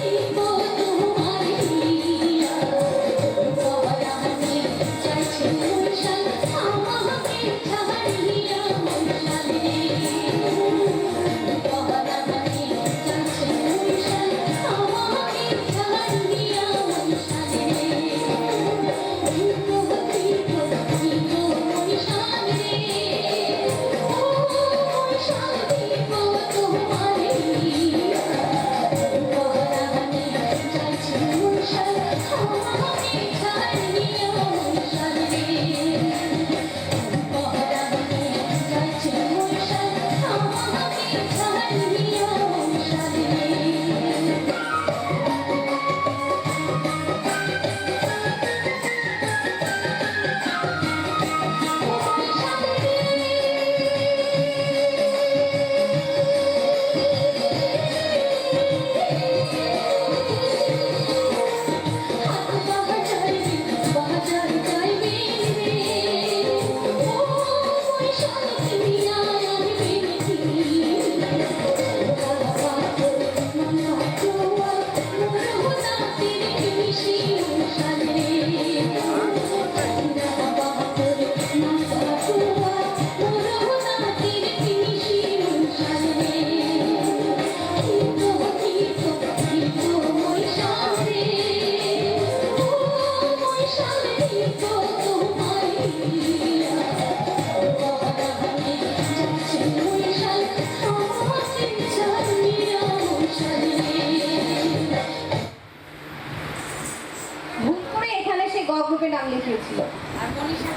Bye. গ্রুপে নাম লিখিয়েছিল। আর মনীষা